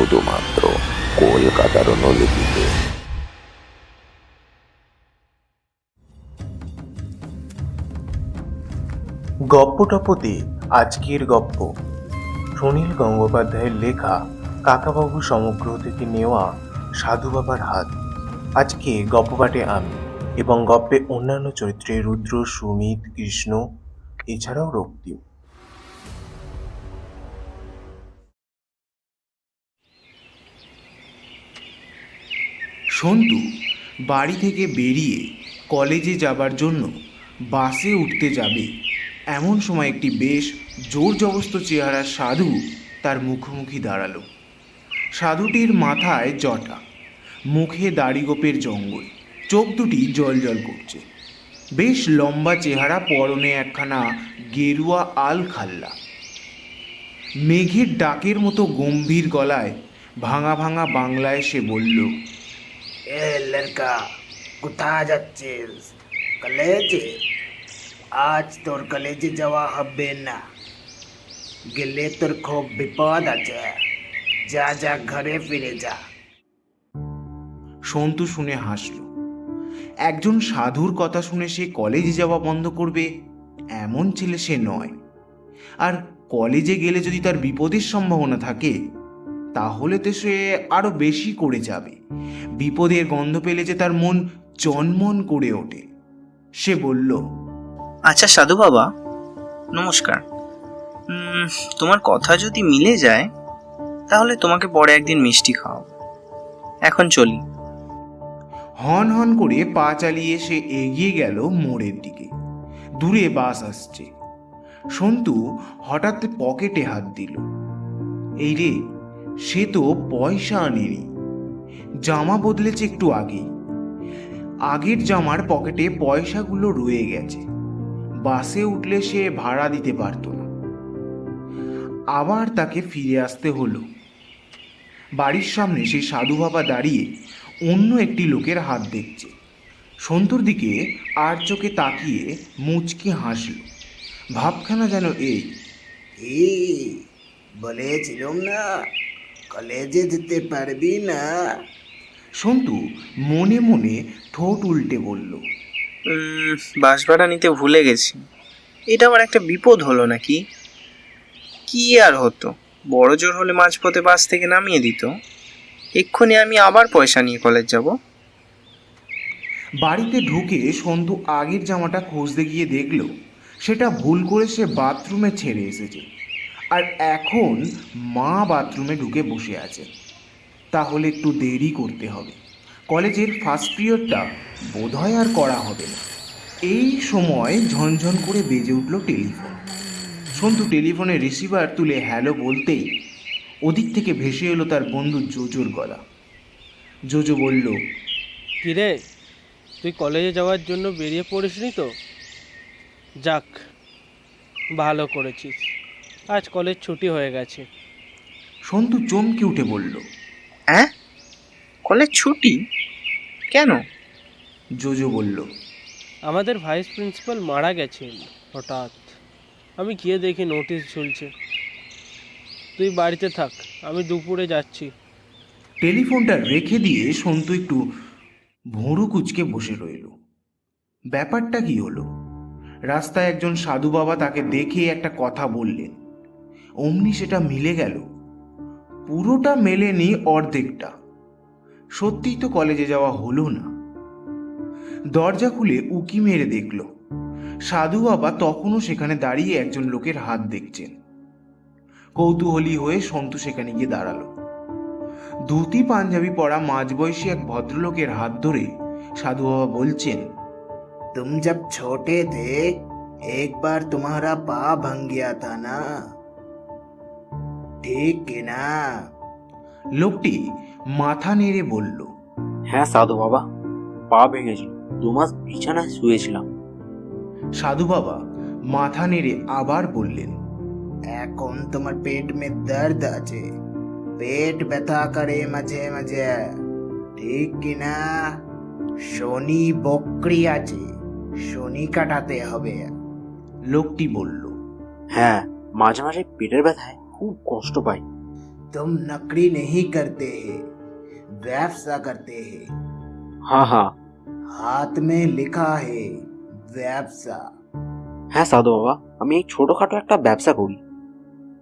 শুধুমাত্র কলকাতার অনুলিপিতে। গপ্প টপ্পতে আজকের গপ্প। সুনীল গঙ্গোপাধ্যায়ের লেখা কাকাবাবু সমগ্র থেকে নেওয়া সাধু বাবার হাত। আজকে গপ্প পাঠে আমি এবং গপ্পে অন্যান্য চরিত্রে রুদ্র, সুমিত, কৃষ্ণ, এছাড়াও রক্তিম। সন্তু বাড়ি থেকে বেরিয়ে কলেজে যাবার জন্য বাসে উঠতে যাবে। এমন সময় একটি বেশ জোর জবস্ত চেহারার সাধু তার মুখোমুখি দাঁড়াল। সাধুটির মাথায় জটা, মুখে দাড়িগোপের জঙ্গল, চোখ দুটি জল জল করছে। বেশ লম্বা চেহারা, পরনে একখানা গেরুয়া আল খাল্লা। মেঘের ডাকের মতো গম্ভীর গলায় ভাঙা ভাঙা বাংলায় সে বলল এ লড়কা কোথায় যাচ্ছিস কলেজে আজ তোর কলেজে যাওয়া হবে না গেলে তোর খুব বিপদ আছে যা যা ঘরে ফিরে যা সন্তু শুনে হাসল একজন সাধুর কথা শুনে সে কলেজে যাওয়া বন্ধ করবে এমন ছেলে সে নয় আর কলেজে গেলে যদি তার বিপদের সম্ভাবনা থাকে তাহলে তো সে আরও বেশি করে যাবে। বিপদের গন্ধ পেলে যে তার মন চনমন করে ওঠে। সে বলল আচ্ছা সাধু বাবা নমস্কার। তোমার কথা যদি মিলে যায় তাহলে তোমাকে পরে একদিন মিষ্টি খাও এখন চলি। হন হন করে পা চালিয়ে সে এগিয়ে গেল মোড়ের দিকে। দূরে বাস আসছে। সন্তু হঠাৎ পকেটে হাত দিল। এই রে সে তো পয়সা আনেনি। জামা বদলেছে একটু আগেই আগের জামার পকেটে পয়সাগুলো রয়ে গেছে। বাসে উঠলে সে ভাড়া দিতে পারতো না। আবার তাকে ফিরে আসতে হলো। বাড়ির সামনে সেই সাধু বাবা দাঁড়িয়ে অন্য একটি লোকের হাত দেখছে। সন্তুর দিকে আর চোখে তাকিয়ে মুচকি হাসল। ভাবখানা যেন এই এই, বলেছিলাম না। কলেজে যেতে পারবি না। সন্তু মনে মনে ঠোঁট উল্টে বলল বাস ভাড়া নিতে ভুলে গেছি। এটা আমার একটা বিপদ হলো নাকি? কি আর হতো? বড় জোর হলে মাঝপথে বাস থেকে নামিয়ে দিত। এক্ষুনি আমি আবার পয়সা নিয়ে কলেজ যাব। বাড়িতে ঢুকে সন্তু আগের জামাটা খুঁজতে গিয়ে দেখল সেটা ভুল করে সে বাথরুমে ছেড়ে এসেছে। আর এখন মা বাথরুমে ঢুকে বসে আছে। তাহলে একটু দেরি করতে হবে। কলেজের ফার্স্ট পিরিয়ডটা বোধহয় আর করা হবে না। এই সময় ঝনঝন করে বেজে উঠল টেলিফোন। সন্তু টেলিফোনে রিসিভার তুলে হ্যালো বলতেই ওদিক থেকে ভেসে এলো তার বন্ধু জোজোর গলা। জোজো বলল, কিরে, তুই কলেজে যাওয়ার জন্য বেরিয়ে পড়িসনি তো? যাক, ভালো করেছিস। আজ কলেজ ছুটি হয়ে গেছে। সন্তু চমকে উঠে বলল হ্যাঁ কলেজ ছুটি? কেন? জোজো বলল আমাদের ভাইস প্রিন্সিপাল মারা গেছেন হঠাৎ। আমি গিয়ে দেখি নোটিশ ঝুলছে। তুই বাড়িতে থাক আমি দুপুরে যাচ্ছি। টেলিফোনটা রেখে দিয়ে সন্তু একটু ভুঁড়ু কুচকে বসে রইল। ব্যাপারটা কি হলো? রাস্তায় একজন সাধু বাবা তাকে দেখে একটা কথা বললেন। অমনি সেটা মিলে গেল পুরোটা মেলেনি অর্ধেকটা সত্যিই তো কলেজে যাওয়া হলো না দরজা খুলে উকি মেরে দেখল সাধু বাবা তখনও সেখানে দাঁড়িয়ে একজন লোকের হাত দেখছেন কৌতূহলী হয়ে সন্তু সেখানে গিয়ে দাঁড়ালো ধুতি পাঞ্জাবি পরা মাঝবয়সী এক ভদ্রলোকের হাত ধরে সাধু বাবা বলছেন तुम जब छोटे थे एक बार तुम्हारा पा भंग गया था ना ঠিক না লোকটি মাথা নেড়ে বলল হ্যাঁ সাধু বাবা পা ভেঙেছিল দুমাস বিছানায় শুয়েছিলাম। সাধু বাবা মাথা নেড়ে আবার বললেন এখন তোমার পেট মে দর্দ আছে পেট ব্যথা করে মাঝে মাঝে। ঠিক কিনা? শনি বকরি আছে শনি কাটাতে হবে। লোকটি বলল হ্যাঁ মাঝে মাঝে পেটের ব্যথায় খুব কষ্ট পাই तुम नकरी नहीं करते हैं व्यवसा करते हैं হ্যাঁ হ্যাঁ हाथ में लिखा है व्यवसा হ্যাঁ সাধু বাবা আমি এই ছোটখাটো একটা ব্যবসা করি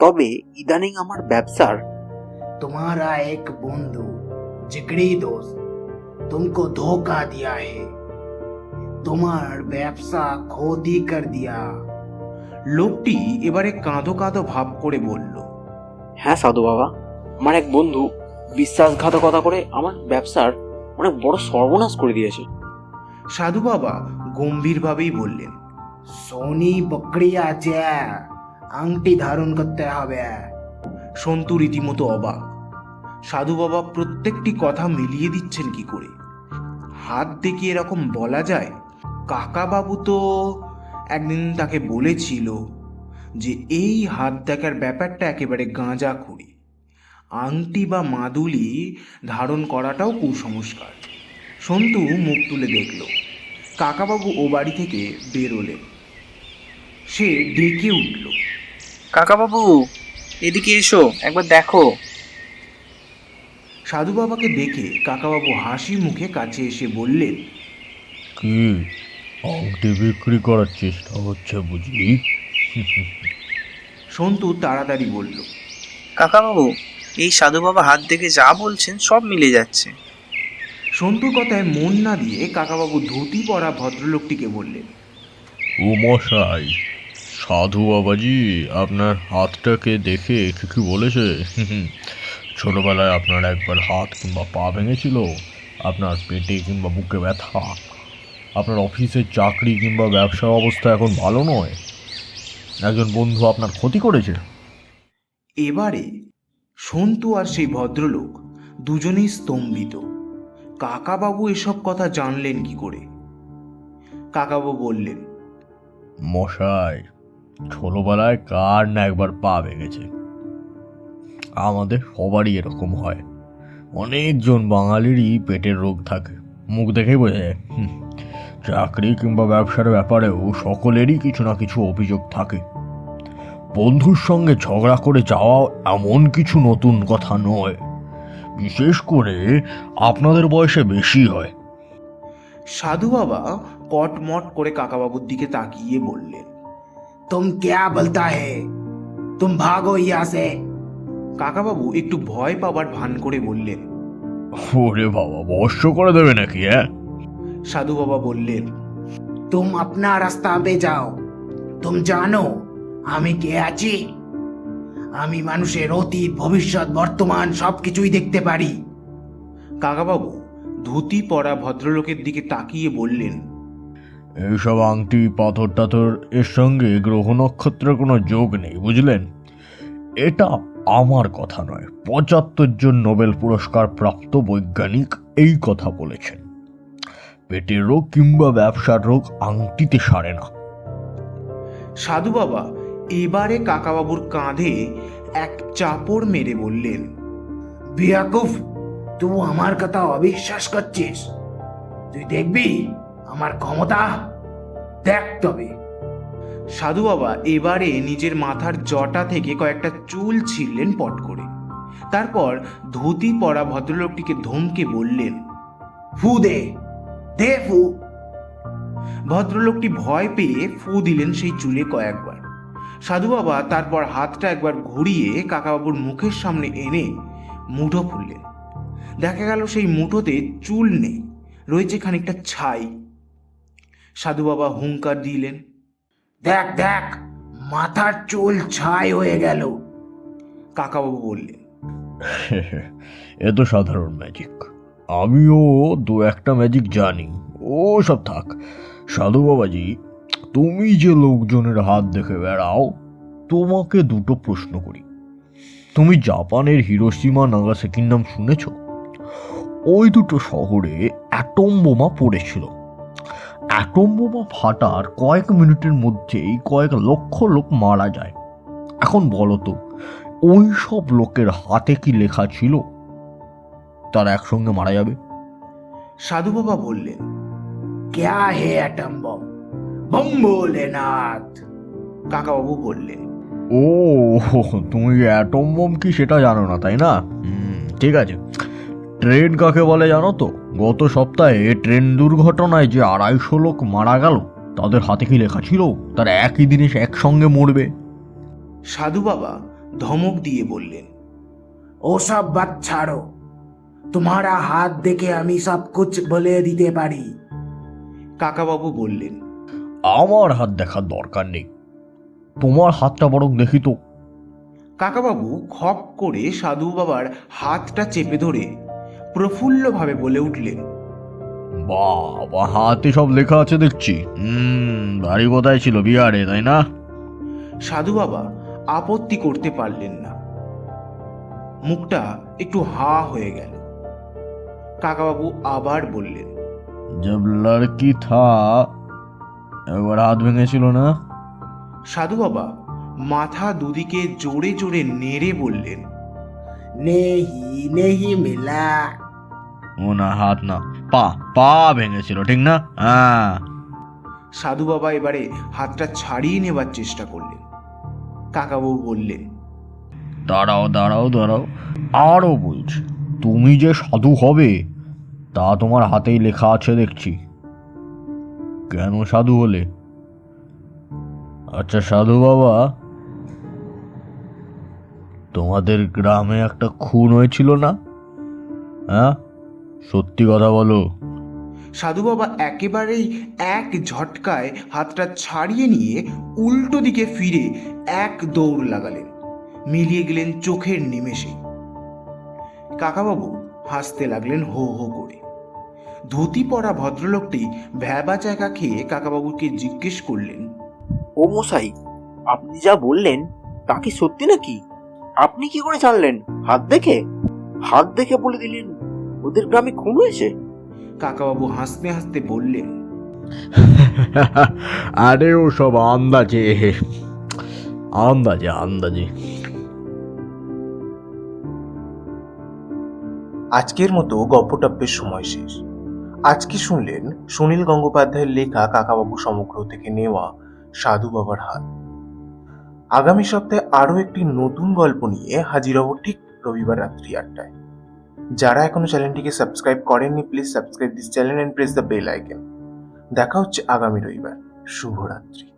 তবে ইদানিং আমার ব্যবসার तुम्हारा एक बंधु जिगरी दोस्त तुमको धोखा दिया है तुम्हार व्यवसा खोदी कर दिया লোকটি এবারে কাঁদো কাঁদো ভাব করে বলল হ্যাঁ সাধু বাবা। আমার এক বন্ধু বিশ্বাসঘাতকতা করে আমার ব্যবসার অনেক বড় সর্বনাশ করে দিয়েছে। সাধু বাবা গম্ভীরভাবেই বললেন, সোনি বকরি আছে, আংটি ধারণ করতে হবে। সন্তু রীতিমতো অবাক। সাধু বাবা প্রত্যেকটি কথা মিলিয়ে দিচ্ছেন কি করে? হাত দেখিয়ে এরকম বলা যায় কাকা বাবু তো একদিন তাকে বলেছিল যে এই হাত দেখার ব্যাপারটা একেবারে গাঁজা খুঁড়ি। আংটি বা মাদুলি ধারণ করাটাও কুসংস্কার। সন্তু মুখ তুলে দেখল। কাকাবাবু ও বাড়ি থেকে বেরোলেন। সে ডেকে উঠল। কাকাবাবু এদিকে এসো একবার দেখো। সাধু বাবাকে দেখে কাকাবাবু হাসি মুখে কাছে এসে বললেন কি আংটি বিক্রি করার চেষ্টা হচ্ছে বুঝি সন্তু তাড়াতাড়ি বলল কাকাবাবু এই সাধু বাবা হাত দেখে যা বলছেন সব মিলে যাচ্ছে। সন্তুর কথায় মন না দিয়ে কাকাবাবু ধুতি পরা ভদ্রলোকটিকে বললেন ও মশাই সাধু বাবাজি আপনার হাতটাকে দেখে কি কি বলেছে? ছোটবেলায় আপনার একবার হাত কিংবা পা ভেঙেছিল আপনার পেটে কিংবা বুকে ব্যথা আপনার অফিসের চাকরি কিংবা ব্যবসা অবস্থা এখন ভালো নয়। একজন বন্ধু আপনার ক্ষতি করেছে? এবারে সন্তু আর সেই ভদ্রলোক দুজনেই স্তম্ভিত। কাকাবাবু এসব কথা জানলেন কি করে? কাকাবাবু বললেন মশাই ছোটবেলায় কার না একবার পা ভেঙেছে? আমাদের সবারই এরকম হয়। অনেকজন বাঙালিরই পেটের রোগ থাকে। মুখ দেখেই বোঝা যায়। চাকরি কিংবা ব্যবসার ব্যাপারেও সকলেরই কিছু না কিছু অভিযোগ থাকে। বন্ধুর সঙ্গে ঝগড়া করে যাওয়া এমন কিছু নতুন কথা নয়। বিশেষ করে আপনাদের বয়সে বেশি হয়। সাধু বাবা কটমট করে কাকাবাবুর দিকে তাকিয়ে বললেন তুম ক্যা বলতা হে? তুম ভাগ ইয়া আসে কাকাবাবু একটু ভয় পাবার ভান করে বললেন ওরে বাবা বর্ষ করে দেবে নাকি হ্যাঁ? সাধু বাবা বললেন, তুম আপনার রাস্তা পে যাও। তুম জানো, আমি কে আছি। আমি মানুষের অতীত, ভবিষ্যৎ, বর্তমান সব কিছুই দেখতে পারি। কাকাবাবু ধুতি পরা ভদ্রলোকের দিকে তাকিয়ে বললেন, এইসব আংটি, পাথর টাথর, এর সঙ্গে গ্রহ নক্ষত্রের কোনো যোগ নেই, বুঝলেন? এটা আমার কথা নয়। পঁচাত্তর জন নোবেল পুরস্কার প্রাপ্ত বৈজ্ঞানিক এই কথা বলেছেন। পেটের রোগ কিংবা ব্যবসার রোগ আংটিতে সারে না। সাধু বাবা, এবারে কাকাবাবুর কাঁধে এক চাপড় মেরে বললেন বিয়াকুফ তুই আমার কথা অবিশ্বাস করছিস। তুই দেখবি, আমার ক্ষমতা দেখ তবে। সাধু বাবা এবারে নিজের মাথার জটা থেকে কয়েকটা চুল ছিঁড়লেন পট করে। তারপর ধুতি পরা ভদ্রলোকটিকে ধমকে বললেন, ফু দে দে ফু ভদ্রলোকটি ভয় পেয়ে ফু দিলেন সেই চুলে কয়েকবার। সাধু বাবা তারপর হাতটা একবার ঘুরিয়ে কাকাবাবুর মুখের সামনে এনে মুঠো খুললেন। দেখা গেল সেই মুঠোতে চুল নেই, রয়েছে খানিকটা ছাই। সাধু বাবা হুঙ্কার দিলেন, দেখ দেখ, মাথার চুল ছাই হয়ে গেল। কাকাবাবু বললেন, এ তো সাধারণ ম্যাজিক আমিও দু একটা ম্যাজিক জানি। ও সব থাক। সাধু বাবাজি, তুমি যে লোকজনের হাত দেখে বেড়াও, তোমাকে দুটো প্রশ্ন করি। তুমি জাপানের হিরোসীমা নাগাসাকির নাম শুনেছ? ওই দুটো শহরে অ্যাটম বোমা পড়েছিল। অ্যাটম বোমা ফাটার কয়েক মিনিটের মধ্যেই কয়েক লক্ষ লোক মারা যায়। এখন বলো তো, ওই সব লোকের হাতে কি লেখা ছিল? তারা একসঙ্গে মারা যাবে। সাধু বাবা বললেন ক্যা হে অ্যাটম বম? বম কাকা বাবু বললেন ও তুমি অ্যাটম বম কি সেটা জানো না তাই না? ঠিক আছে। ট্রেন কাকে বলে জানো তো? গত সপ্তাহে ট্রেন দুর্ঘটনায় যে আড়াইশো লোক মারা গেল তাদের হাতে কি লেখা ছিল? তারা একই দিনে একসঙ্গে মরবে? সাধু বাবা ধমক দিয়ে বললেন ওসব বাদ ছাড়ো। তোমারা হাত দেখে আমি সব কুছ বলে দিতে পারি। কাকাবাবু বললেন আমার হাত দেখার দরকার নেই। তোমার হাতটা বরং দেখি তো। কাকাবাবু খপ করে সাধু বাবার হাতটা চেপে ধরে প্রফুল্লভাবে বলে উঠলেন বাবা হাতে সব লেখা আছে দেখছি। হুম বাড়ি কোথায় ছিল বিহারে তাই না? সাধু বাবা আপত্তি করতে পারলেন না। মুখটা একটু হা হয়ে গেল। কাকাবাবু আবার বললেন জব লড়কি থা একবার হাত ভেঙেছিল না? সাধু বাবা মাথা দুদিকে জোরে জোরে নেড়ে বললেন নেহি নেহি মিলা। ও না হাত না পা পা ভেঙেছিল ঠিক না? হ্যাঁ। সাধু বাবা এবারে হাতটা ছাড়িয়ে নেবার চেষ্টা করলেন। কাকাবাবু বললেন দাঁড়াও দাঁড়াও দাঁড়াও আরও বলছি। তুমি যে সাধু হবে, তা তোমার হাতেই লেখা আছে দেখছি। কেন সাধু হলে? আচ্ছা সাধু বাবা, তোমাদের গ্রামে একটা খুন হয়েছিল না? হ্যাঁ সত্যি কথা বলো। সাধু বাবা একেবারেই এক ঝটকায় হাতটা ছাড়িয়ে নিয়ে উল্টো দিকে ফিরে এক দৌড় লাগালেন। মিলিয়ে গেলেন চোখের নিমেষে। কাকাবাবু হাসতে লাগলেন হো হো করে। ধুতি পরা ভদ্রলোকটি ভ্যাবা জায়গা খেয়ে কাকাবাবুকে জিজ্ঞেস করলেন, ও মশাই, আপনি যা বললেন তা কি সত্যি নাকি? আপনি কি করে জানলেন? হাত দেখে? হাত দেখে বলে দিলেন, ওদের গ্রামে খুন হয়েছে? কাকাবাবু হাসতে হাসতে বললেন, আরে ও সব আন্দাজে আন্দাজে আন্দাজে। আজকের মতো গপ্পটপ্পের সময় শেষ। আজকে শুনলেন? সুনীল গঙ্গোপাধ্যায়ের লেখা কাকাবাবু সমগ্র থেকে নেওয়া সাধু বাবার হাত। আগামী সপ্তাহে আরও একটি নতুন গল্প নিয়ে হাজির হব ঠিক রবিবার রাত্রি আটটায়। যারা এখনও চ্যানেলটিকে সাবস্ক্রাইব করেননি, please subscribe this channel and press the bell icon দেখা হচ্ছে আগামী রবিবার। শুভরাত্রি।